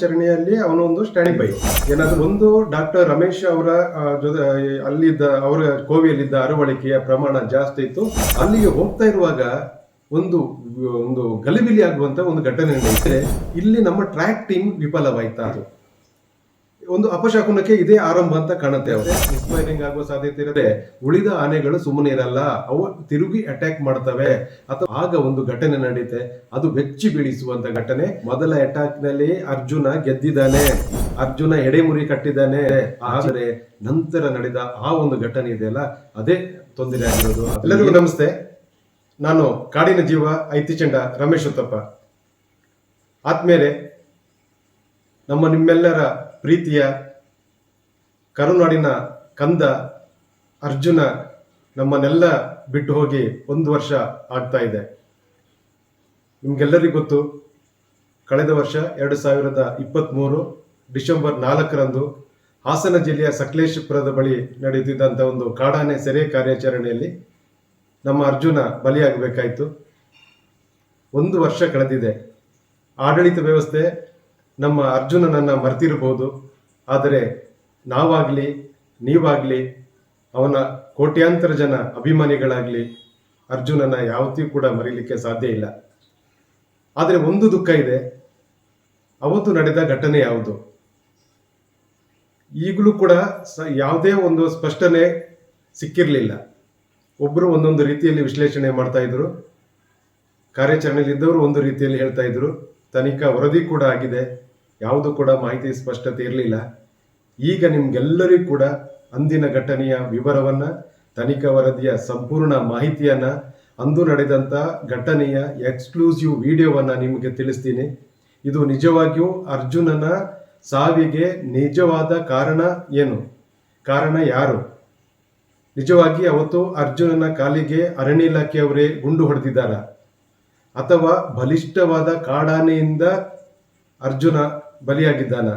ಕಾರ್ಯಾಚರಣೆಯಲ್ಲಿ ಅವನೊಂದು stand by ಏನಾದ್ರು ಒಂದು ಡಾಕ್ಟರ್ ರಮೇಶ್ ಅವರ ಜೊತೆ, ಅಲ್ಲಿದ್ದ ಅವರ ಕೋವಿಯಲ್ಲಿದ್ದ ಅರವಳಿಕೆಯ ಪ್ರಮಾಣ ಜಾಸ್ತಿ ಇತ್ತು. ಅಲ್ಲಿಗೆ ಹೋಗ್ತಾ ಇರುವಾಗ ಒಂದು ಒಂದು ಗಲಿಬಿಲಿ ಆಗುವಂತ ಒಂದು ಘಟನೆ ನಡೆಯುತ್ತೆ. ಇಲ್ಲಿ ನಮ್ಮ ಟ್ರ್ಯಾಕ್ ಟೀಮ್ ವಿಫಲವಾಯ್ತಾ ಅದು. ಒಂದು ಅಪಶಕುನಕ್ಕೆ ಇದೇ ಆರಂಭ ಅಂತ ಕಾಣುತ್ತೆ. ಅವರು ಮಿಸ್ಫೈರಿಂಗ್ ಆಗುವ ಸಾಧ್ಯತೆ ಇರುತ್ತೆ. ಉಳಿದ ಆನೆಗಳು ಸುಮ್ಮನೆ ಇರಲ್ಲ. ಅವು ತಿರುಗಿ ಅಟ್ಯಾಕ್ ಮಾಡ್ತವೆ. ಅಥವಾ ಆಗ ಒಂದು ಘಟನೆ ನಡೀತೆ. ಅದು ಬೆಚ್ಚಿ ಬೀಳಿಸುವಂತ ಘಟನೆ. ಮೊದಲ ಅಟ್ಯಾಕ್ನಲ್ಲಿ ಅರ್ಜುನ ಗೆದ್ದಿದ್ದಾನೆ. ಅರ್ಜುನ ಎಡೆಮುರಿ ಕಟ್ಟಿದ್ದಾನೆ. ಆದರೆ ನಂತರ ನಡೆದ ಆ ಒಂದು ಘಟನೆ ಇದೆಯಲ್ಲ ಅದೇ ತೊಂದರೆ ಆಗಿರೋದು. ಎಲ್ಲರಿಗೂ ನಮಸ್ತೆ. ನಾನು ಕಾಡಿನ ಜೀವ ಐತಿಚಂಡ ರಮೇಶ್ ಉತ್ತಪ್ಪ. ಆದ್ಮೇಲೆ ನಮ್ಮ ನಿಮ್ಮೆಲ್ಲರ ಪ್ರೀತಿಯ ಕರುನಾಡಿನ ಕಂದ ಅರ್ಜುನ ನಮ್ಮನ್ನೆಲ್ಲ ಬಿಟ್ಟು ಹೋಗಿ ಒಂದು ವರ್ಷ ಆಗ್ತಾ ಇದೆ. ನಿಮ್ಗೆಲ್ಲರಿಗೂ ಗೊತ್ತು, ಕಳೆದ ವರ್ಷ ಎರಡು ಸಾವಿರದ ಇಪ್ಪತ್ತ್ಮೂರು ಡಿಸೆಂಬರ್ ನಾಲ್ಕರಂದು ಹಾಸನ ಜಿಲ್ಲೆಯ ಸಕಲೇಶಪುರದ ಬಳಿ ನಡೆಯುತ್ತಿದ್ದಂಥ ಒಂದು ಕಾಡಾನೆ ಸೆರೆ ಕಾರ್ಯಾಚರಣೆಯಲ್ಲಿ ನಮ್ಮ ಅರ್ಜುನ ಬಲಿಯಾಗಬೇಕಾಯಿತು. ಒಂದು ವರ್ಷ ಕಳೆದಿದೆ. ಆಡಳಿತ ವ್ಯವಸ್ಥೆ ನಮ್ಮ ಅರ್ಜುನನನ್ನು ಮರ್ತಿರಬಹುದು ಆದರೆ ನಾವಾಗಲಿ, ನೀವಾಗಲಿ, ಅವನ ಕೋಟ್ಯಾಂತರ ಜನ ಅಭಿಮಾನಿಗಳಾಗಲಿ ಅರ್ಜುನನ ಯಾವತ್ತೂ ಕೂಡ ಮರೀಲಿಕ್ಕೆ ಸಾಧ್ಯ ಇಲ್ಲ. ಆದರೆ ಒಂದು ದುಃಖ ಇದೆ. ಅವತ್ತು ನಡೆದ ಘಟನೆ ಯಾವುದು? ಈಗಲೂ ಕೂಡ ಸ ಯಾವುದೇ ಒಂದು ಸ್ಪಷ್ಟನೆ ಸಿಕ್ಕಿರಲಿಲ್ಲ. ಒಬ್ಬರು ಒಂದೊಂದು ರೀತಿಯಲ್ಲಿ ವಿಶ್ಲೇಷಣೆ ಮಾಡ್ತಾ ಇದ್ರು. ಕಾರ್ಯಾಚರಣೆಯಲ್ಲಿ ಇದ್ದವರು ಒಂದು ರೀತಿಯಲ್ಲಿ ಹೇಳ್ತಾ ಇದ್ರು. ತನಿಖಾ ವರದಿ ಕೂಡ ಆಗಿದೆ. ಯಾವುದು ಕೂಡ ಮಾಹಿತಿ ಸ್ಪಷ್ಟತೆ ಇರಲಿಲ್ಲ. ಈಗ ನಿಮ್ಗೆಲ್ಲರಿಗೂ ಕೂಡ ಅಂದಿನ ಘಟನೆಯ ವಿವರವನ್ನ, ತನಿಖಾ ವರದಿಯ ಸಂಪೂರ್ಣ ಮಾಹಿತಿಯನ್ನ, ಅಂದು ನಡೆದಂತ ಘಟನೆಯ ಎಕ್ಸ್ಕ್ಲೂಸಿವ್ ವಿಡಿಯೋವನ್ನ ನಿಮಗೆ ತಿಳಿಸ್ತೀನಿ. ಇದು ನಿಜವಾಗಿಯೂ ಅರ್ಜುನನ ಸಾವಿಗೆ ನಿಜವಾದ ಕಾರಣ ಏನು? ಕಾರಣ ಯಾರು? ನಿಜವಾಗಿ ಅವತ್ತು ಅರ್ಜುನನ ಕಾಲಿಗೆ ಅರಣ್ಯ ಇಲಾಖೆಯವರೇ ಗುಂಡು ಹೊಡೆದಿದ್ದಾರ? ಅಥವಾ ಬಲಿಷ್ಠವಾದ ಕಾಡಾನೆಯಿಂದ ಅರ್ಜುನ ಬಲಿಯಾಗಿದ್ದಾನ.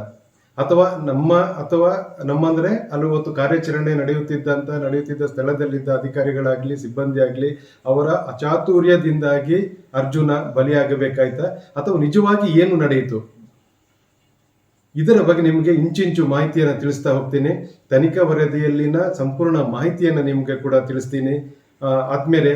ಅಥವಾ ನಮ್ಮ, ಅಥವಾ ನಮ್ಮಂದ್ರೆ ಅಲ್ಲಿ ಇವತ್ತು ಕಾರ್ಯಾಚರಣೆ ನಡೆಯುತ್ತಿದ್ದಂತ, ನಡೆಯುತ್ತಿದ್ದ ಸ್ಥಳದಲ್ಲಿದ್ದ ಅಧಿಕಾರಿಗಳಾಗ್ಲಿ ಸಿಬ್ಬಂದಿ ಆಗ್ಲಿ ಅವರ ಅಚಾತುರ್ಯದಿಂದಾಗಿ ಅರ್ಜುನ ಬಲಿಯಾಗಬೇಕಾಯ್ತಾ? ಅಥವಾ ನಿಜವಾಗಿ ಏನು ನಡೆಯಿತು? ಇದರ ಬಗ್ಗೆ ನಿಮಗೆ ಇಂಚಿಂಚು ಮಾಹಿತಿಯನ್ನು ತಿಳಿಸ್ತಾ ಹೋಗ್ತೀನಿ. ತನಿಖಾ ವರದಿಯಲ್ಲಿನ ಸಂಪೂರ್ಣ ಮಾಹಿತಿಯನ್ನು ನಿಮಗೆ ಕೂಡ ತಿಳಿಸ್ತೀನಿ. ಆದ್ಮೇಲೆ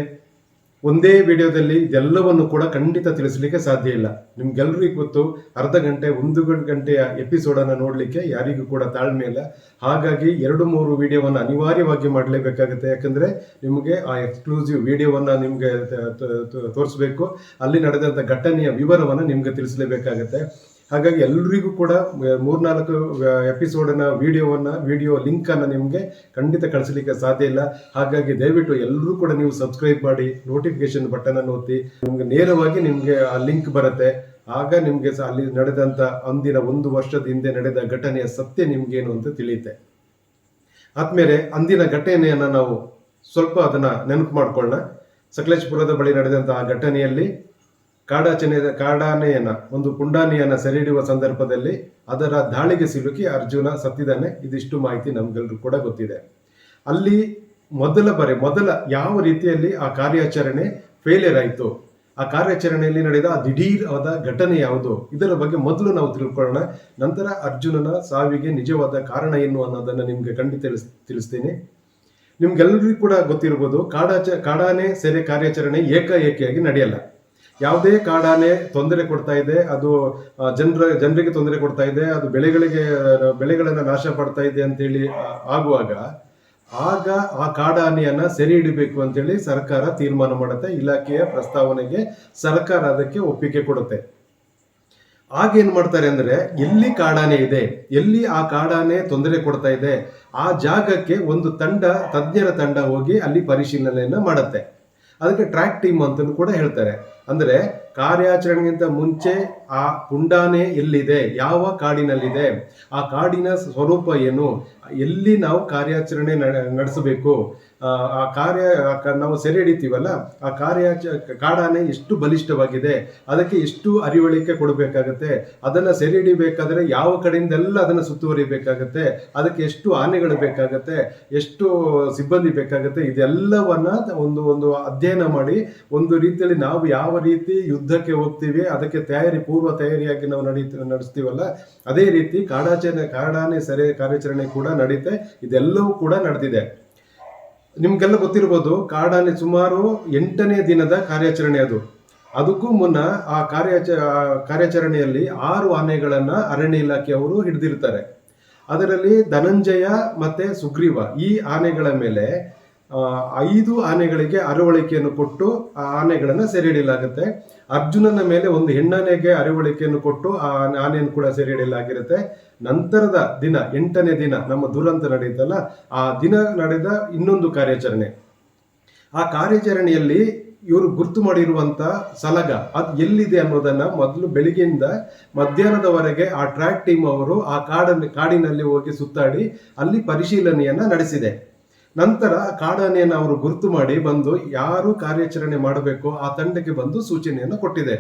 ಒಂದೇ ವಿಡಿಯೋದಲ್ಲಿ ಎಲ್ಲವನ್ನು ಕೂಡ ಖಂಡಿತ ತಿಳಿಸ್ಲಿಕ್ಕೆ ಸಾಧ್ಯ ಇಲ್ಲ. ನಿಮ್ಗೆಲ್ರಿಗೂ ಗೊತ್ತು, ಅರ್ಧ ಗಂಟೆ, ಒಂದು ಗಂಟೆಯ ಎಪಿಸೋಡ್ ನೋಡಲಿಕ್ಕೆ ಯಾರಿಗೂ ಕೂಡ ತಾಳ್ಮೆ ಇಲ್ಲ. ಹಾಗಾಗಿ ಎರಡು ಮೂರು ವಿಡಿಯೋವನ್ನು ಅನಿವಾರ್ಯವಾಗಿ ಮಾಡಲೇಬೇಕಾಗುತ್ತೆ. ಯಾಕಂದ್ರೆ ನಿಮಗೆ ಆ ಎಕ್ಸ್ಕ್ಲೂಸಿವ್ ವಿಡಿಯೋವನ್ನು ನಿಮಗೆ ತೋರಿಸ್ಬೇಕು. ಅಲ್ಲಿ ನಡೆದಂಥ ಘಟನೆಯ ವಿವರವನ್ನು ನಿಮಗೆ ತಿಳಿಸಲೇಬೇಕಾಗತ್ತೆ. ಹಾಗಾಗಿ ಎಲ್ಲರಿಗೂ ಕೂಡ ಮೂರ್ನಾಲ್ಕು ಎಪಿಸೋಡನ್ನ, ವಿಡಿಯೋವನ್ನ, ವಿಡಿಯೋ ಲಿಂಕ್ ಅನ್ನ ನಿಮಗೆ ಖಂಡಿತ ಕಳಿಸಲಿಕ್ಕೆ ಸಾಧ್ಯ ಇಲ್ಲ. ಹಾಗಾಗಿ ದಯವಿಟ್ಟು ಎಲ್ಲರೂ ಕೂಡ ನೀವು ಸಬ್ಸ್ಕ್ರೈಬ್ ಮಾಡಿ ನೋಟಿಫಿಕೇಶನ್ ಬಟನ್ ಅನ್ನು ಒತ್ತಿ, ನಿಮಗೆ ನೇರವಾಗಿ ನಿಮಗೆ ಆ ಲಿಂಕ್ ಬರುತ್ತೆ. ಆಗ ನಿಮಗೆ ಅಲ್ಲಿ ನಡೆದಂತ ಅಂದಿನ ಒಂದು ವರ್ಷದ ಹಿಂದೆ ನಡೆದ ಘಟನೆಯ ಸತ್ಯ ನಿಮಗೇನು ಅಂತ ತಿಳಿಯುತ್ತೆ. ಆದ್ಮೇಲೆ ಅಂದಿನ ಘಟನೆಯನ್ನ ನಾವು ಸ್ವಲ್ಪ ಅದನ್ನ ನೆನಪು ಮಾಡ್ಕೊಳ್ಳೋಣ. ಸಕಲೇಶ್ಪುರದ ಬಳಿ ನಡೆದಂತ ಆ ಘಟನೆಯಲ್ಲಿ ಕಾಡಾಚನೆ ಕಾಡಾನೆಯನ್ನ ಒಂದು ಪುಂಡಾನೆಯನ್ನ ಸೆರೆಹಿಡಿಯುವ ಸಂದರ್ಭದಲ್ಲಿ ಅದರ ದಾಳಿಗೆ ಸಿಲುಕಿ ಅರ್ಜುನ ಸತ್ತಿದ್ದಾನೆ. ಇದಿಷ್ಟು ಮಾಹಿತಿ ನಮಗೆಲ್ಲರೂ ಕೂಡ ಗೊತ್ತಿದೆ. ಅಲ್ಲಿ ಮೊದಲ ಬಾರಿ, ಮೊದಲ ಯಾವ ರೀತಿಯಲ್ಲಿ ಆ ಕಾರ್ಯಾಚರಣೆ ಫೇಲಿಯರ್ ಆಯಿತು? ಆ ಕಾರ್ಯಾಚರಣೆಯಲ್ಲಿ ನಡೆದ ಆ ದಿಢೀರ್ ಆದ ಘಟನೆ ಯಾವುದು? ಇದರ ಬಗ್ಗೆ ಮೊದಲು ನಾವು ತಿಳ್ಕೊಳ್ಳೋಣ. ನಂತರ ಅರ್ಜುನನ ಸಾವಿಗೆ ನಿಜವಾದ ಕಾರಣ ಏನು ಅನ್ನೋದನ್ನ ನಿಮಗೆ ಖಂಡಿತ ತಿಳಿಸ್ ತಿಳಿಸ್ತೀನಿ. ನಿಮ್ಗೆಲ್ಲರಿಗೂ ಕೂಡ ಗೊತ್ತಿರ್ಬೋದು, ಕಾಡಾಚ ಕಾಡಾನೆ ಸೆರೆ ಕಾರ್ಯಾಚರಣೆ ಏಕಾಏಕಿಯಾಗಿ ನಡೆಯಲ್ಲ. ಯಾವುದೇ ಕಾಡಾನೆ ತೊಂದರೆ ಕೊಡ್ತಾ ಇದೆ, ಅದು ಜನರ, ಜನರಿಗೆ ತೊಂದರೆ ಕೊಡ್ತಾ ಇದೆ, ಅದು ಬೆಳೆಗಳಿಗೆ ಬೆಳೆಗಳನ್ನು ನಾಶ ಪಡ್ತಾ ಇದೆ ಅಂತೇಳಿ ಆಗುವಾಗ, ಆಗ ಆ ಕಾಡಾನೆಯನ್ನ ಸೆರೆ ಹಿಡಿಬೇಕು ಅಂತೇಳಿ ಸರ್ಕಾರ ತೀರ್ಮಾನ ಮಾಡುತ್ತೆ, ಇಲಾಖೆಯ ಪ್ರಸ್ತಾವನೆಗೆ ಸರ್ಕಾರ ಅದಕ್ಕೆ ಒಪ್ಪಿಗೆ ಕೊಡುತ್ತೆ. ಆಗ ಏನ್ ಮಾಡ್ತಾರೆ ಅಂದ್ರೆ, ಎಲ್ಲಿ ಕಾಡಾನೆ ಇದೆ, ಎಲ್ಲಿ ಆ ಕಾಡಾನೆ ತೊಂದರೆ ಕೊಡ್ತಾ ಇದೆ, ಆ ಜಾಗಕ್ಕೆ ಒಂದು ತಂಡ, ತಜ್ಞರ ತಂಡ ಹೋಗಿ ಅಲ್ಲಿ ಪರಿಶೀಲನೆಯನ್ನ ಮಾಡುತ್ತೆ. ಅದಕ್ಕೆ ಟ್ರ್ಯಾಕ್ ಟೀಮ್ ಅಂತ ಕೂಡ ಹೇಳ್ತಾರೆ. ಅಂದ್ರೆ ಕಾರ್ಯಾಚರಣೆಗಿಂತ ಮುಂಚೆ ಆ ಪುಂಡಾನೆ ಎಲ್ಲಿದೆ ಯಾವ ಕಾಡಿನಲ್ಲಿದೆ? ಆ ಕಾಡಿನ ಸ್ವರೂಪ ಏನು? ಎಲ್ಲಿ ನಾವು ಕಾರ್ಯಾಚರಣೆ ನಡೆ- ನಡೆಸಬೇಕು? ಆ, ಕಾರ್ಯ ನಾವು ಸೆರೆ ಹಿಡಿತೀವಲ್ಲ ಆ ಕಾರ್ಯಾಚ ಕಾಡಾನೆ ಎಷ್ಟು ಬಲಿಷ್ಠವಾಗಿದೆ ಅದಕ್ಕೆ ಎಷ್ಟು ಅರಿವಳಿಕೆ ಕೊಡಬೇಕಾಗತ್ತೆ ಅದನ್ನು ಸೆರೆ ಹಿಡಿಬೇಕಾದ್ರೆ ಯಾವ ಕಡೆಯಿಂದೆಲ್ಲ ಅದನ್ನು ಸುತ್ತುವರಿಬೇಕಾಗತ್ತೆ ಅದಕ್ಕೆ ಎಷ್ಟು ಆನೆಗಳು ಬೇಕಾಗತ್ತೆ ಎಷ್ಟು ಸಿಬ್ಬಂದಿ ಬೇಕಾಗತ್ತೆ ಇದೆಲ್ಲವನ್ನ ಒಂದು ಒಂದು ಅಧ್ಯಯನ ಮಾಡಿ ಒಂದು ರೀತಿಯಲ್ಲಿ ನಾವು ಯಾವ ರೀತಿ ಯುದ್ಧಕ್ಕೆ ಹೋಗ್ತೀವಿ ಅದಕ್ಕೆ ತಯಾರಿ ಪೂರ್ವ ತಯಾರಿಯಾಗಿ ನಾವು ನಡೀ ನಡೆಸ್ತೀವಲ್ಲ ಅದೇ ರೀತಿ ಕಾಡಾಚರಣೆ ಕಾಡಾನೆ ಸೆರೆ ಕಾರ್ಯಾಚರಣೆ ಕೂಡ ನಡೀತೆ ಇದೆಲ್ಲವೂ ಕೂಡ ನಡೆದಿದೆ. ನಿಮ್ಗೆಲ್ಲ ಗೊತ್ತಿರ್ಬೋದು ಕಾಡಾನೆ ಸುಮಾರು ಎಂಟನೇ ದಿನದ ಕಾರ್ಯಾಚರಣೆ ಅದು. ಅದಕ್ಕೂ ಮುನ್ನ ಆ ಕಾರ್ಯಾಚ ಕಾರ್ಯಾಚರಣೆಯಲ್ಲಿ ಆರು ಆನೆಗಳನ್ನ ಅರಣ್ಯ ಇಲಾಖೆಯವರು ಹಿಡಿದಿರ್ತಾರೆ. ಅದರಲ್ಲಿ ಧನಂಜಯ ಮತ್ತೆ ಸುಗ್ರೀವ ಈ ಆನೆಗಳ ಮೇಲೆ ಐದು ಆನೆಗಳಿಗೆ ಅರವಳಿಕೆಯನ್ನು ಕೊಟ್ಟು ಆ ಆನೆಗಳನ್ನು ಸೆರೆಹಿಡಿಯಲಾಗುತ್ತೆ. ಅರ್ಜುನನ ಮೇಲೆ ಒಂದು ಹೆಣ್ಣಾನೆಗೆ ಅರವಳಿಕೆಯನ್ನು ಕೊಟ್ಟು ಆ ಆನೆಯನ್ನು ಕೂಡ ಸೆರೆ ಹಿಡಿಯಲಾಗಿರುತ್ತೆ ನಂತರದ ದಿನ, ಎಂಟನೇ ದಿನ, ನಮ್ಮ ದುರಂತ ನಡೆಯುತ್ತಲ್ಲ, ಆ ದಿನ ನಡೆದ ಇನ್ನೊಂದು ಕಾರ್ಯಾಚರಣೆ. ಆ ಕಾರ್ಯಾಚರಣೆಯಲ್ಲಿ ಇವರು ಗುರ್ತು ಮಾಡಿರುವಂತ ಸಲಗ, ಅದು ಎಲ್ಲಿದೆ ಅನ್ನೋದನ್ನ ಮೊದಲು ಬೆಳಿಗ್ಗೆಯಿಂದ ಮಧ್ಯಾಹ್ನದವರೆಗೆ ಆ ಟ್ರ್ಯಾಕ್ ಟೀಮ್ ಅವರು ಆ ಕಾಡಲ್ಲಿ ಕಾಡಿನಲ್ಲಿ ಹೋಗಿ ಸುತ್ತಾಡಿ ಅಲ್ಲಿ ಪರಿಶೀಲನೆಯನ್ನ ನಡೆಸಿದೆ. ನಂತರ ಕಾಡಾನೆಯನ್ನು ಅವರು ಗುರುತು ಮಾಡಿ ಬಂದು ಯಾರು ಕಾರ್ಯಾಚರಣೆ ಮಾಡಬೇಕು ಆ ತಂಡಕ್ಕೆ ಬಂದು ಸೂಚನೆಯನ್ನು ಕೊಟ್ಟಿದೆ.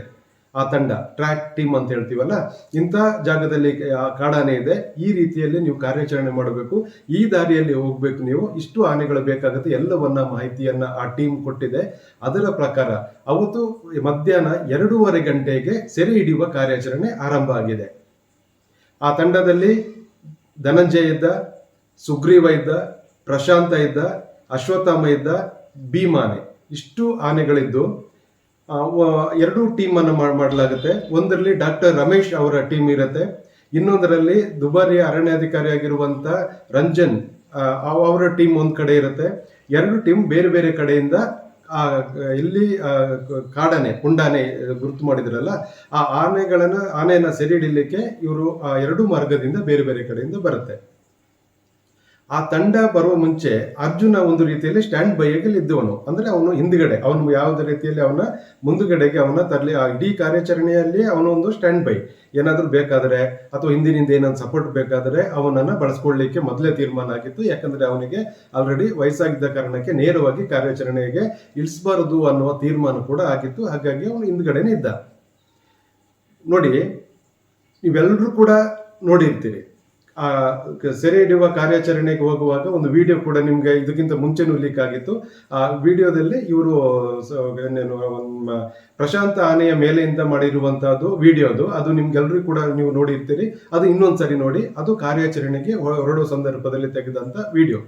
ಆ ತಂಡ, ಟ್ರ್ಯಾಕ್ ಟೀಮ್ ಅಂತ ಹೇಳ್ತೀವಲ್ಲ, ಇಂಥ ಜಾಗದಲ್ಲಿ ಕಾಡಾನೆ ಇದೆ, ಈ ರೀತಿಯಲ್ಲಿ ನೀವು ಕಾರ್ಯಾಚರಣೆ ಮಾಡಬೇಕು, ಈ ದಾರಿಯಲ್ಲಿ ಹೋಗ್ಬೇಕು ನೀವು, ಇಷ್ಟು ಆನೆಗಳು ಬೇಕಾಗುತ್ತೆ, ಎಲ್ಲವನ್ನ ಮಾಹಿತಿಯನ್ನ ಆ ಟೀಮ್ ಕೊಟ್ಟಿದೆ. ಅದರ ಪ್ರಕಾರ ಅವತ್ತು ಮಧ್ಯಾಹ್ನ ಎರಡೂವರೆ ಗಂಟೆಗೆ ಸೆರೆ ಹಿಡಿಯುವ ಕಾರ್ಯಾಚರಣೆ ಆರಂಭ ಆಗಿದೆ. ಆ ತಂಡದಲ್ಲಿ ಧನಂಜಯ ಇದ್ದ, ಸುಗ್ರೀವ ಇದ್ದ ಪ್ರಶಾಂತ ಇದ್ದ, ಅಶ್ವತ್ಥಾಮ ಇದ್ದ, ಭೀಮಾನೆ. ಇಷ್ಟು ಆನೆಗಳಿದ್ದು ಎರಡೂ ಟೀಮನ್ನು ಮಾಡಲಾಗುತ್ತೆ. ಒಂದರಲ್ಲಿ ಡಾಕ್ಟರ್ ರಮೇಶ್ ಅವರ ಟೀಮ್ ಇರುತ್ತೆ. ಇನ್ನೊಂದರಲ್ಲಿ ದುಬಾರಿ ಅರಣ್ಯಾಧಿಕಾರಿಯಾಗಿರುವಂಥ ರಂಜನ್ ಅವರ ಟೀಮ್ ಒಂದು ಕಡೆ ಇರುತ್ತೆ. ಎರಡು ಟೀಮ್ ಬೇರೆ ಬೇರೆ ಕಡೆಯಿಂದ, ಆ, ಇಲ್ಲಿ ಕಾಡಾನೆ, ಪುಂಡಾನೆ, ಗುರುತು ಮಾಡಿದ್ರಲ್ಲ, ಆ ಆನೆಗಳನ್ನು, ಆನೆಯನ್ನು ಸೆರೆ ಹಿಡಿಲಿಕ್ಕೆ ಇವರು, ಆ, ಎರಡು ಮಾರ್ಗದಿಂದ ಬೇರೆ ಬೇರೆ ಕಡೆಯಿಂದ ಬರುತ್ತೆ. ಆ ತಂಡ ಬರುವ ಮುಂಚೆ ಅರ್ಜುನ ಒಂದು ರೀತಿಯಲ್ಲಿ ಸ್ಟ್ಯಾಂಡ್ ಬೈಯಲ್ಲಿ ಇದ್ದವನು ಅಂದ್ರೆ ಅವನು ಹಿಂದ್ಗಡೆ, ಅವನು ಯಾವುದೇ ರೀತಿಯಲ್ಲಿ ಅವನ ಮುಂದುಗಡೆಗೆ ಅವನ ತರಲಿ, ಆ ಇಡೀ ಕಾರ್ಯಾಚರಣೆಯಲ್ಲಿ ಅವನು ಒಂದು ಸ್ಟ್ಯಾಂಡ್ ಬೈ ಏನಾದರೂ ಬೇಕಾದರೆ, ಅಥವಾ ಹಿಂದಿನಿಂದ ಏನಾದ್ರು ಸಪೋರ್ಟ್ ಬೇಕಾದರೆ ಅವನನ್ನ ಬಳಸ್ಕೊಳ್ಳಿಕ್ಕೆ ಮೊದಲೇ ತೀರ್ಮಾನ ಆಗಿತ್ತು. ಯಾಕಂದ್ರೆ ಅವನಿಗೆ ಆಲ್ರೆಡಿ ವಯಸ್ಸಾಗಿದ್ದ ಕಾರಣಕ್ಕೆ ನೇರವಾಗಿ ಕಾರ್ಯಾಚರಣೆಗೆ ಇಳಿಸಬಾರದು ಅನ್ನುವ ತೀರ್ಮಾನ ಕೂಡ ಆಗಿತ್ತು. ಹಾಗಾಗಿ ಅವನು ಹಿಂದ್ಗಡೆನೇ ಇದ್ದ. ನೋಡಿ ನೀವೆಲ್ಲರೂ ಕೂಡ ನೋಡಿರ್ತೀರಿ. ಸೆರೆ ಹಿಡಿಯುವ ಕಾರ್ಯಾಚರಣೆಗೆ ಹೋಗುವಾಗ ಒಂದು ವಿಡಿಯೋ ಕೂಡ ನಿಮ್ಗೆ ಇದಕ್ಕಿಂತ ಮುಂಚೆನೂ ಲೀಕ್ ಆಗಿತ್ತು. ಆ ವಿಡಿಯೋದಲ್ಲಿ ಇವರು ಪ್ರಶಾಂತ ಆನೆಯ ಮೇಲೆಯಿಂದ ಮಾಡಿರುವಂತಹದ್ದು ವಿಡಿಯೋ ಅದು. ನಿಮ್ಗೆಲ್ಲರೂ ಕೂಡ ನೀವು ನೋಡಿರ್ತೀರಿ. ಅದು ಇನ್ನೊಂದ್ಸರಿ ನೋಡಿ. ಅದು ಕಾರ್ಯಾಚರಣೆಗೆ ಹೊರಡುವ ಸಂದರ್ಭದಲ್ಲಿ ತೆಗೆದಂತ ವಿಡಿಯೋ.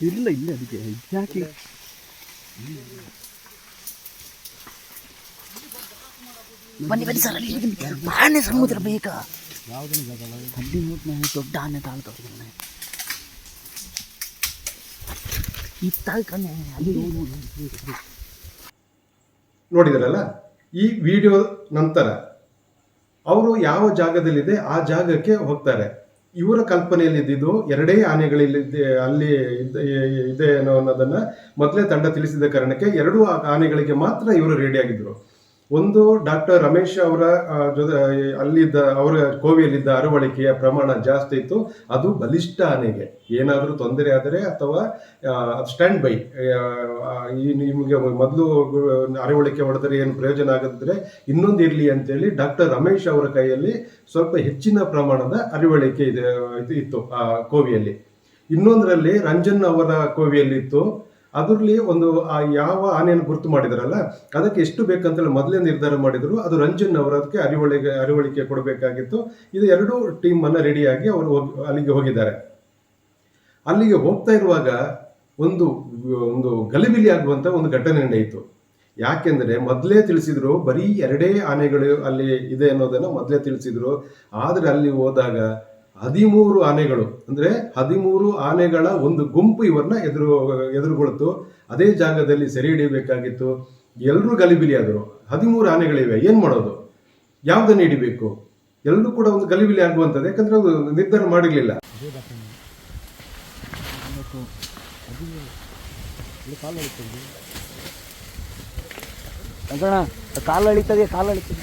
ಇಲ್ಲ ಇಲ್ಲ ಅದಕ್ಕೆ. ಯಾಕೆ ಬನ್ನಿ ಬನ್ನಿ ಸರ್ ಅಲ್ಲಿ ಆನೆ ಸಮುದ್ರ ಬೇಕಾ ಅಲ್ಲಿ. ನೋಡ್ ದೊಡ್ಡ ಆನೆ ತಾಳ್ತವ್ರಿಗೆ ಇತ್ತಾಗ ಕಣ್ಣೆ ಅಲ್ಲಿ ನೋಡಿದ್ರಲ್ಲ? ಈ ವಿಡಿಯೋ ನಂತರ ಅವರು ಯಾವ ಜಾಗದಲ್ಲಿದೆ ಆ ಜಾಗಕ್ಕೆ ಹೋಗ್ತಾರೆ. ಇವರ ಕಲ್ಪನೆಯಲ್ಲಿ ಇದ್ದಿದ್ದು ಎರಡೇ ಆನೆಗಳಲ್ಲಿ ಅಲ್ಲಿ ಇದೆ ಅನ್ನೋ ಅನ್ನೋದನ್ನ ಮೊದಲೇ ತಂಡ ತಿಳಿಸಿದ ಕಾರಣಕ್ಕೆ ಎರಡು ಆನೆಗಳಿಗೆ ಮಾತ್ರ ಇವರು ರೆಡಿ ಆಗಿದ್ರು. ಒಂದು ಡಾಕ್ಟರ್ ರಮೇಶ್ ಅವರ ಜೊತೆ, ಅಲ್ಲಿದ್ದ, ಅವರ ಕೋವಿಯಲ್ಲಿದ್ದ ಅರವಳಿಕೆಯ ಪ್ರಮಾಣ ಜಾಸ್ತಿ ಇತ್ತು. ಅದು ಬಲಿಷ್ಠ ಆನೆಗೆ ಏನಾದರೂ ತೊಂದರೆ ಆದರೆ ಅಥವಾ ಸ್ಟ್ಯಾಂಡ್ ಬೈ ಈ ನಿಮಗೆ ಮೊದಲು ಅರವಳಿಕೆ ಹೊಡೆದರೆ ಏನು ಪ್ರಯೋಜನ ಆಗದಿದ್ರೆ ಇನ್ನೊಂದು ಇರಲಿ ಅಂತೇಳಿ ಡಾಕ್ಟರ್ ರಮೇಶ್ ಅವರ ಕೈಯಲ್ಲಿ ಸ್ವಲ್ಪ ಹೆಚ್ಚಿನ ಪ್ರಮಾಣದ ಅರಿವಳಿಕೆ ಇದೆ ಇತ್ತು, ಆ, ಕೋವಿಯಲ್ಲಿ. ಇನ್ನೊಂದರಲ್ಲಿ ರಂಜನ್ ಅವರ ಕೋವಿಯಲ್ಲಿ ಇತ್ತು ಅದರಲ್ಲಿ ಒಂದು, ಆ ಯಾವ ಆನೆಯನ್ನು ಗುರುತು ಮಾಡಿದಾರಲ್ಲ, ಅದಕ್ಕೆ ಎಷ್ಟು ಬೇಕಂತೇಳಿ ಮೊದಲೇ ನಿರ್ಧಾರ ಮಾಡಿದ್ರು. ಅದು ರಂಜನ್ ಅವರದಕ್ಕೆ ಅರಿವಳಿಗೆ, ಅರಿವಳಿಕೆ ಕೊಡಬೇಕಾಗಿತ್ತು. ಇದು ಎರಡು ಟೀಮ್ ಅನ್ನ ರೆಡಿಯಾಗಿ ಅವರು ಅಲ್ಲಿಗೆ ಹೋಗಿದ್ದಾರೆ. ಅಲ್ಲಿಗೆ ಹೋಗ್ತಾ ಇರುವಾಗ ಒಂದು ಒಂದು ಗಲಿಬಿಲಿ ಆಗುವಂತ ಒಂದು ಘಟನೆ ನಡೆಯಿತು. ಯಾಕೆಂದ್ರೆ ಮೊದಲೇ ತಿಳಿಸಿದ್ರು, ಬರೀ ಎರಡೇ ಆನೆಗಳು ಅಲ್ಲಿ ಇದೆ ಅನ್ನೋದನ್ನ ಮೊದಲೇ ತಿಳಿಸಿದ್ರು. ಆದ್ರೆ ಅಲ್ಲಿ ಹೋದಾಗ ಹದಿಮೂರು ಆನೆಗಳು, ಅಂದ್ರೆ ಹದಿಮೂರು ಆನೆಗಳ ಒಂದು ಗುಂಪು ಇವರನ್ನ ಎದುರು, ಎದುರುಗೊಳ್ತು. ಅದೇ ಜಾಗದಲ್ಲಿ ಸೆರೆ ಹಿಡಿಯಬೇಕಾಗಿತ್ತು. ಎಲ್ಲರೂ ಗಲಿಬಿಲಿ ಆದರು. ಹದಿಮೂರು ಆನೆಗಳಿವೆ. ಏನು ಮಾಡೋದು? ಯಾವುದನ್ನು ಹಿಡಿಬೇಕು? ಎಲ್ಲರೂ ಕೂಡ ಒಂದು ಗಲಿಬಿಲಿ ಆಗುವಂಥದ್ದು ಯಾಕಂದರೆ ಅದು ನಿರ್ಧಾರ ಮಾಡಿರ್ಲಿಲ್ಲ. ಕಾಲು ಅಳಿತದೆ ಕಾಲು ಅಳಿತದೆ.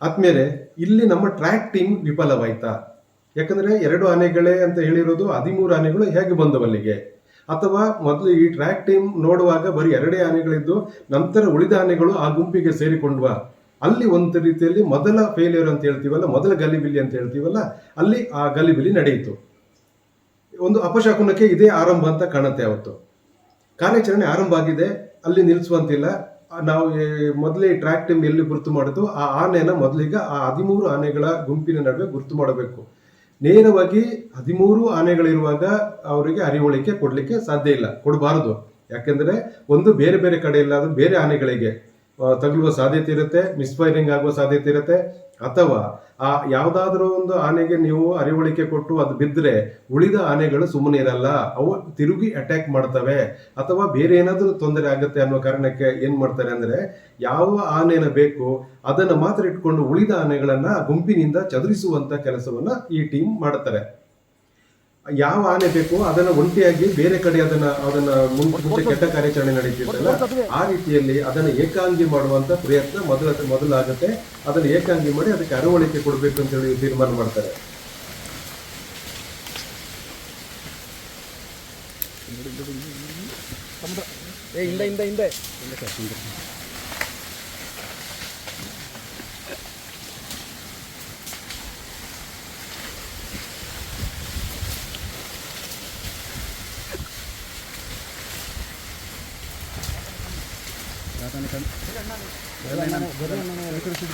ಆದ್ಮೇಲೆ ಇಲ್ಲಿ ನಮ್ಮ ಟ್ರ್ಯಾಕ್ ಟೀಮ್ ವಿಫಲವಾಯ್ತಾ? ಯಾಕಂದ್ರೆ ಎರಡು ಆನೆಗಳೇ ಅಂತ ಹೇಳಿರೋದು ಹದಿಮೂರು ಆನೆಗಳು ಹೇಗೆ ಬಂದವಲ್ಲಿಗೆ ಅಥವಾ ಮೊದಲು ಈ ಟ್ರ್ಯಾಕ್ ಟೀಮ್ ನೋಡುವಾಗ ಬರೀ ಎರಡೇ ಆನೆಗಳಿದ್ದು, ನಂತರ ಉಳಿದ ಆನೆಗಳು ಆ ಗುಂಪಿಗೆ ಸೇರಿಕೊಂಡ್ವಾ? ಅಲ್ಲಿ ಒಂದು ರೀತಿಯಲ್ಲಿ ಮೊದಲ ಫೇಲ್ಯೂರ್ ಅಂತ ಹೇಳ್ತೀವಲ್ಲ, ಮೊದಲ ಗಲಿಬಿಲಿ ಅಂತ ಹೇಳ್ತೀವಲ್ಲ, ಅಲ್ಲಿ ಆ ಗಲಿಬಿಲಿ ನಡೆಯಿತು. ಒಂದು ಅಪಶಕುನಕ್ಕೆ ಇದೇ ಆರಂಭ ಅಂತ ಕಾಣುತ್ತೆ ಅವತ್ತು. ಕಾರ್ಯಾಚರಣೆ ಆರಂಭ ಆಗಿದೆ, ಅಲ್ಲಿ ನಿಲ್ಲಿಸುವಂತಿಲ್ಲ ನಾವು ಮೊದಲೇ ಟ್ರ್ಯಾಕ್ ಟೀಮ್ ಎಲ್ಲಿ ಗುರುತು ಮಾಡಿದ್ದು ಆ ಆನೆನ ಮೊದಲಿಗ ಆ ಹದಿಮೂರು ಆನೆಗಳ ಗುಂಪಿನ ನಡುವೆ ಗುರುತು ಮಾಡಬೇಕು. ನೇರವಾಗಿ ಹದಿಮೂರು ಆನೆಗಳಿರುವಾಗ ಅವರಿಗೆ ಅರಿವಳಿಕೆ ಕೊಡಲಿಕ್ಕೆ ಸಾಧ್ಯ ಇಲ್ಲ, ಕೊಡಬಾರದು. ಯಾಕೆಂದ್ರೆ, ಒಂದು ಬೇರೆ ಬೇರೆ ಕಡೆ ಇಲ್ಲ ಅದು ಬೇರೆ ಆನೆಗಳಿಗೆ. ತಗುಲುವ ಸಾಧ್ಯತೆ ಇರುತ್ತೆ ಮಿಸ್ಫೈರಿಂಗ್ ಆಗುವ ಸಾಧ್ಯತೆ ಇರುತ್ತೆ. ಅಥವಾ ಆ ಯಾವುದಾದ್ರೂ ಒಂದು ಆನೆಗೆ ನೀವು ಅರಿವಳಿಕೆ ಕೊಟ್ಟು ಅದು ಬಿದ್ದರೆ ಉಳಿದ ಆನೆಗಳು ಸುಮ್ಮನೆ ಇರಲ್ಲ, ಅವು ತಿರುಗಿ ಅಟ್ಯಾಕ್ ಮಾಡ್ತವೆ. ಅಥವಾ ಬೇರೆ ಏನಾದರೂ ತೊಂದರೆ ಆಗುತ್ತೆ ಅನ್ನೋ ಕಾರಣಕ್ಕೆ ಏನು ಮಾಡ್ತಾರೆ ಅಂದ್ರೆ ಯಾವ ಆನೆನ ಬೇಕು, ಅದನ್ನು ಮಾತ್ರ ಇಟ್ಕೊಂಡು ಉಳಿದ ಆನೆಗಳನ್ನ ಗುಂಪಿನಿಂದ ಚದುರಿಸುವಂತ ಕೆಲಸವನ್ನ ಈ ಟೀಮ್ ಮಾಡ್ತಾರೆ. ಯಾವ ಆನೆ ಬೇಕು ಅದನ್ನ ಒಂಟಿಯಾಗಿ ಬೇರೆ ಕಡೆ ಅದನ್ನ ಅದನ್ನ ಮುಂಚೆ ಕೆಟ್ಟ ಕಾರ್ಯಾಚರಣೆ ನಡೀತಿರ್ತಲ್ಲ ಆ ರೀತಿಯಲ್ಲಿ ಅದನ್ನ ಏಕಾಂಗಿ ಮಾಡುವಂತ ಪ್ರಯತ್ನ ಮೊದಲ ಮೊದಲಾಗುತ್ತೆ. ಅದನ್ನ ಏಕಾಂಗಿ ಮಾಡಿ ಅದಕ್ಕೆ ಅರವಳಿಕೆ ಕೊಡಬೇಕು ಅಂತ ಹೇಳಿ ತೀರ್ಮಾನ ಮಾಡ್ತಾರೆ. ಹಿಂದೆ ಹಿಂದೆ ಹಿಂದೆ ಯಾವ್ದನ್ನ ನಡೆಸ್ತೀವಿ ಯಾವ್ದನ್ನ ಯಾವ್ದನ್ನ ನಡೆಸಿ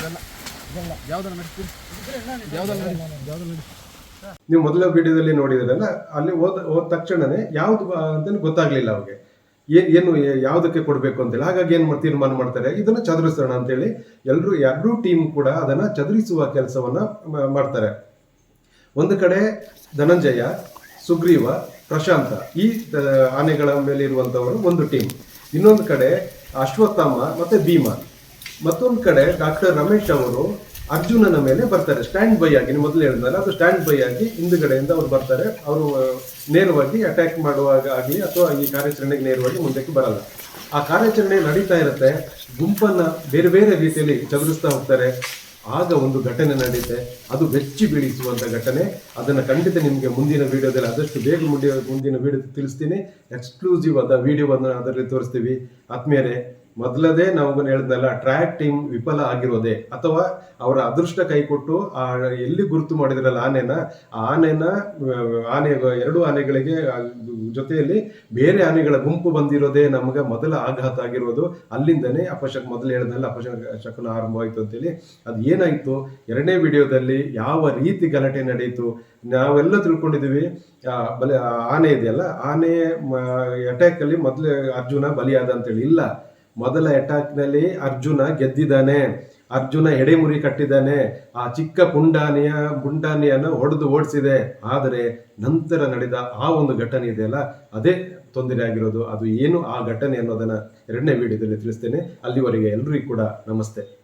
ನೀವು ಮೊದಲ ವಿಡಿಯೋದಲ್ಲಿ ನೋಡಿದ್ರಲ್ಲ, ಅಲ್ಲಿ ಹೋದ ಹೋದ ತಕ್ಷಣನೇ ಯಾವ್ದು ಅಂತ ಗೊತ್ತಾಗ್ಲಿಲ್ಲ ಅವ್ರಿಗೆ. ಏನ್ ಯಾವುದಕ್ಕೆ ಕೊಡಬೇಕು ಅಂತೇಳಿ. ಹಾಗಾಗಿ ಏನು ಮಾಡ್ತೀರ್ ತೀರ್ಮಾನ ಮಾಡ್ತಾರೆ, ಇದನ್ನ ಚದುರಿಸೋಣ ಅಂತೇಳಿ ಎಲ್ಲರೂ ಎರಡೂ ಟೀಮ್ ಕೂಡ ಅದನ್ನ ಚದುರಿಸುವ ಕೆಲಸವನ್ನ ಮಾಡ್ತಾರೆ. ಒಂದು ಕಡೆ ಧನಂಜಯ, ಸುಗ್ರೀವ, ಪ್ರಶಾಂತ ಈ ಆನೆಗಳ ಮೇಲೆ ಇರುವಂತವರು ಒಂದು ಟೀಮ್ ಇನ್ನೊಂದು ಕಡೆ ಅಶ್ವತ್ಥಾಮ ಮತ್ತೆ ಭೀಮ. ಮತ್ತೊಂದು ಕಡೆ ಡಾಕ್ಟರ್ ರಮೇಶ್ ಅವರು ಅರ್ಜುನನ ಮೇಲೆ ಬರ್ತಾರೆ. ಸ್ಟ್ಯಾಂಡ್ ಬೈ ಆಗಿ ಮೊದಲು ಹೇಳಿದ್ನಲ್ಲ, ಅದು ಸ್ಟ್ಯಾಂಡ್ ಬೈ ಆಗಿ ಹಿಂದುಗಡೆಯಿಂದ ಅವ್ರು ಬರ್ತಾರೆ. ಅವರು ನೇರವಾಗಿ ಅಟ್ಯಾಕ್ ಮಾಡುವಾಗ ಆಗಲಿ ಅಥವಾ ಈ ಕಾರ್ಯಾಚರಣೆಗೆ ನೇರವಾಗಿ ಮುಂದಕ್ಕೆ ಬರಲ್ಲ. ಆ ಕಾರ್ಯಾಚರಣೆ ನಡೀತಾ ಇರುತ್ತೆ. ಗುಂಪನ್ನ ಬೇರೆ ಬೇರೆ ರೀತಿಯಲ್ಲಿ ಚದುರಿಸ್ತಾ ಹೋಗ್ತಾರೆ. ಆಗ ಒಂದು ಘಟನೆ ನಡೆಯುತ್ತೆ ಅದು ಬೆಚ್ಚಿ ಬೀಳಿಸುವಂಥ ಘಟನೆ. ಅದನ್ನು ಖಂಡಿತ ನಿಮಗೆ ಮುಂದಿನ ವಿಡಿಯೋದಲ್ಲಿ ಆದಷ್ಟು ಬೇಗ ಮುಂದಿನ ಮುಂದಿನ ವಿಡಿಯೋ ತಿಳಿಸ್ತೀನಿ. ಎಕ್ಸ್ಕ್ಲೂಸಿವ್ ಆದ ವಿಡಿಯೋವನ್ನು ಅದರಲ್ಲಿ ತೋರಿಸ್ತೀವಿ. ಆದ್ಮೇಲೆ ಮೊದಲದೇ ನಾವು ಹೇಳಿದ್ನಲ್ಲ ಟ್ರ್ಯಾಕ್ ಟೀಮ್ ವಿಫಲ ಆಗಿರೋದೇ, ಅಥವಾ ಅವರ ಅದೃಷ್ಟ ಕೈಕೊಟ್ಟು ಆ, ಎಲ್ಲಿ ಗುರುತು ಮಾಡಿದ್ರಲ್ಲ ಆನೆನ, ಆ ಆನೆನ ಆನೆ, ಎರಡು ಆನೆಗಳಿಗೆ ಜೊತೆಯಲ್ಲಿ ಬೇರೆ ಆನೆಗಳ ಗುಂಪು ಬಂದಿರೋದೇ ನಮಗೆ ಮೊದಲ ಆಘಾತ ಆಗಿರೋದು. ಅಲ್ಲಿಂದನೇ ಅಪಶಕ್ ಮೊದಲು ಹೇಳಿದ್ನಲ್ಲ ಅಪಶಕನ ಆರಂಭವಾಯಿತು ಅಂತೇಳಿ. ಅದು ಏನಾಯಿತು? ಎರಡನೇ ವಿಡಿಯೋದಲ್ಲಿ ಯಾವ ರೀತಿ ಗಲಾಟೆ ನಡೆಯಿತು? ನಾವೆಲ್ಲ ತಿಳ್ಕೊಂಡಿದ್ದೀವಿ. ಬಲಿ ಆನೆ ಇದೆಯಲ್ಲ ಆನೆ ಅಟ್ಯಾಕ್ ಅಲ್ಲಿ ಮೊದಲು ಅರ್ಜುನ ಬಲಿಯಾದ ಅಂತೇಳಿ. ಇಲ್ಲ. ಮೊದಲ ಅಟ್ಯಾಕ್ನಲ್ಲಿ ಅರ್ಜುನ ಗೆದ್ದಿದ್ದಾನೆ. ಅರ್ಜುನ ಎಡೆಮುರಿ ಕಟ್ಟಿದ್ದಾನೆ. ಆ ಚಿಕ್ಕ ಪುಂಡಾನಿಯ, ಪುಂಡಾನಿಯನ್ನು ಹೊಡೆದು ಓಡಿಸಿದೆ. ಆದರೆ ನಂತರ ನಡೆದ ಆ ಒಂದು ಘಟನೆ ಇದೆಯಲ್ಲ, ಅದೇ ತೊಂದರೆ ಆಗಿರೋದು. ಅದು ಏನು ಆ ಘಟನೆ ಅನ್ನೋದನ್ನು ಎರಡನೇ ವಿಡಿಯೋದಲ್ಲಿ ತಿಳಿಸ್ತೇನೆ. ಅಲ್ಲಿವರೆಗೆ ಎಲ್ಲರಿಗೂ ಕೂಡ ನಮಸ್ತೆ.